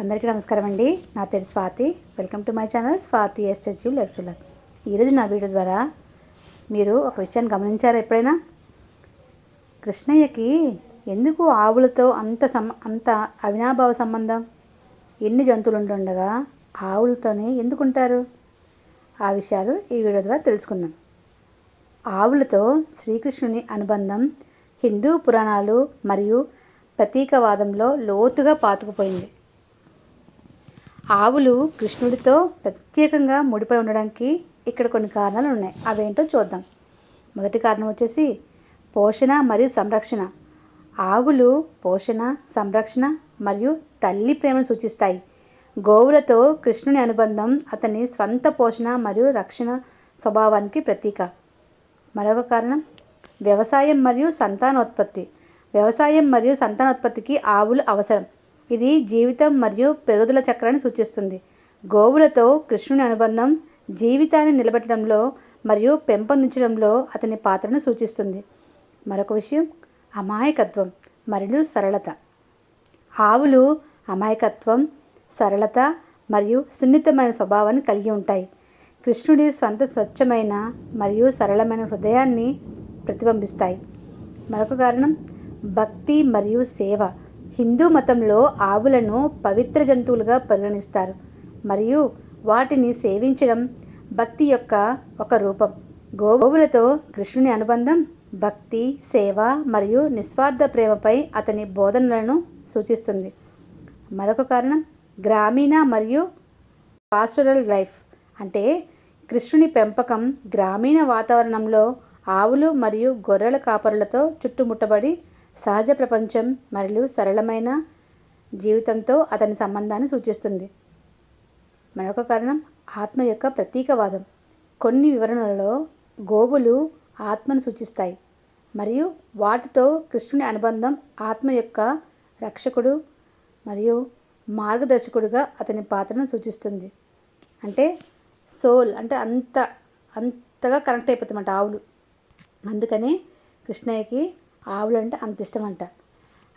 అందరికీ నమస్కారం అండి. నా పేరు Swathi. Welcome to my channel Swathi ఎస్హెచ్యూ లెఫ్ట్ లక్ ఈరోజు నా వీడియో ద్వారా మీరు ఒక విషయాన్ని గమనించారా ఎప్పుడైనా? కృష్ణయ్యకి ఎందుకు ఆవులతో అంత సం అంత అవినాభావ సంబంధం? ఎన్ని జంతువులు ఉంటుండగా ఆవులతోనే ఎందుకు ఉంటారు ఆ విషయాలు ఈ వీడియో ద్వారా తెలుసుకుందాం. ఆవులతో శ్రీకృష్ణుని అనుబంధం హిందూ పురాణాలు మరియు ప్రతీకవాదంలో లోతుగా పాతుకుపోయింది. ఆవులు కృష్ణుడితో ప్రత్యేకంగా ముడిపడి ఉండడానికి ఇక్కడ కొన్ని కారణాలు ఉన్నాయి. అవేంటో చూద్దాం. మొదటి కారణం వచ్చేసి పోషణ మరియు సంరక్షణ. ఆవులు పోషణ సంరక్షణ మరియు తల్లి ప్రేమను సూచిస్తాయి. గోవులతో కృష్ణుని అనుబంధం అతని స్వంత పోషణ మరియు రక్షణ స్వభావానికి ప్రతీక. మరొక కారణం వ్యవసాయం మరియు సంతానోత్పత్తి. వ్యవసాయం మరియు సంతానోత్పత్తికి ఆవులు అవసరం. ఇది జీవితం మరియు పెరుగుదల చక్రాన్ని సూచిస్తుంది. గోవులతో కృష్ణుని అనుబంధం జీవితాన్ని నిలబెట్టడంలో మరియు పెంపొందించడంలో అతని పాత్రను సూచిస్తుంది. మరొక విషయం అమాయకత్వం మరియు సరళత. ఆవులు అమాయకత్వం సరళత మరియు సున్నితమైన స్వభావాన్ని కలిగి ఉంటాయి. కృష్ణుడి స్వంత స్వచ్ఛమైన మరియు సరళమైన హృదయాన్ని ప్రతిబింబిస్తాయి. మరొక కారణం భక్తి మరియు సేవ. హిందూ మతంలో ఆవులను పవిత్ర జంతువులుగా పరిగణిస్తారు మరియు వాటిని సేవించడం భక్తి యొక్క ఒక రూపం. గోవులతో కృష్ణుని అనుబంధం భక్తి సేవ మరియు నిస్వార్థ ప్రేమపై అతని బోధనలను సూచిస్తుంది. మరొక కారణం గ్రామీణ మరియు పాస్టరల్ లైఫ్ అంటే కృష్ణుని పెంపకం గ్రామీణ వాతావరణంలో ఆవులు మరియు గొర్రెల కాపరులతో చుట్టుముట్టబడి సహజ ప్రపంచం మరియు సరళమైన జీవితంతో అతని సంబంధాన్ని సూచిస్తుంది. మరొక కారణం ఆత్మ యొక్క ప్రతీకవాదం. కొన్ని వివరణలలో గోవులు ఆత్మను సూచిస్తాయి మరియు వాటితో కృష్ణుని అనుబంధం ఆత్మ యొక్క రక్షకుడు మరియు మార్గదర్శకుడుగా అతని పాత్రను సూచిస్తుంది. అంటే సోల్ అంటే అంత అంతగా కనెక్ట్ అయిపోతామంట ఆవులు. అందుకనే కృష్ణయ్యకి ఆవులు అంటే అంత ఇష్టం అంట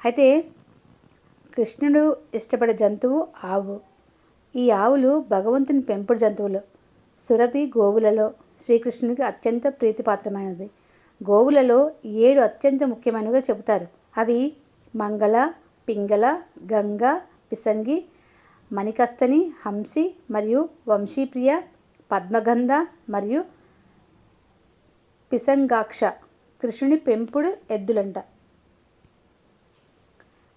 అయితే కృష్ణుడు ఇష్టపడే జంతువు ఆవు. ఈ ఆవులు భగవంతుని పెంపుడు జంతువులు. సురభి గోవులలో శ్రీకృష్ణునికి అత్యంత ప్రీతిపాత్రమైనది. గోవులలో ఏడు అత్యంత ముఖ్యమైనవిగా చెబుతారు. అవి మంగళ పింగళ గంగ పిసంగి మణికస్తని హంసి మరియు వంశీప్రియ పద్మగంధ మరియు పిసంగాక్ష. కృష్ణుని పెంపుడు ఎద్దులంట.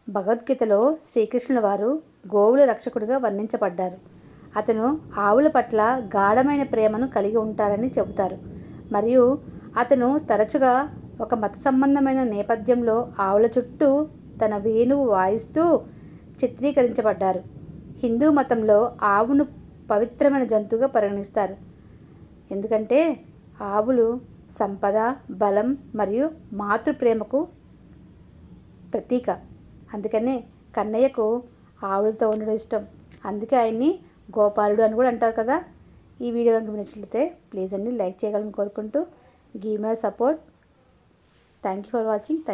భగవద్గీతలో శ్రీకృష్ణుల వారు గోవుల రక్షకుడిగా వర్ణించబడ్డారు. అతను ఆవుల పట్ల గాఢమైన ప్రేమను కలిగి ఉంటారని చెబుతారు. మరియు అతను తరచుగా ఒక మత సంబంధమైన నేపథ్యంలో ఆవుల చుట్టూ తన వేణువు వాయిస్తూ చిత్రీకరించబడ్డారు. హిందూ మతంలో ఆవును పవిత్రమైన జంతువుగా పరిగణిస్తారు. ఎందుకంటే ఆవులు సంపద బలం మరియు మాతృప్రేమకు ప్రతీక. అందుకనే కన్నయ్యకు ఆవులతో ఉండడం ఇష్టం. అందుకే ఆయన్ని గోపాలుడు అని కూడా అంటారు కదా. ఈ వీడియో కనుక నచ్చినట్లయితే ప్లీజ్ అండి లైక్ చేయగలని కోరుకుంటూ. Give my support thank you for watching thank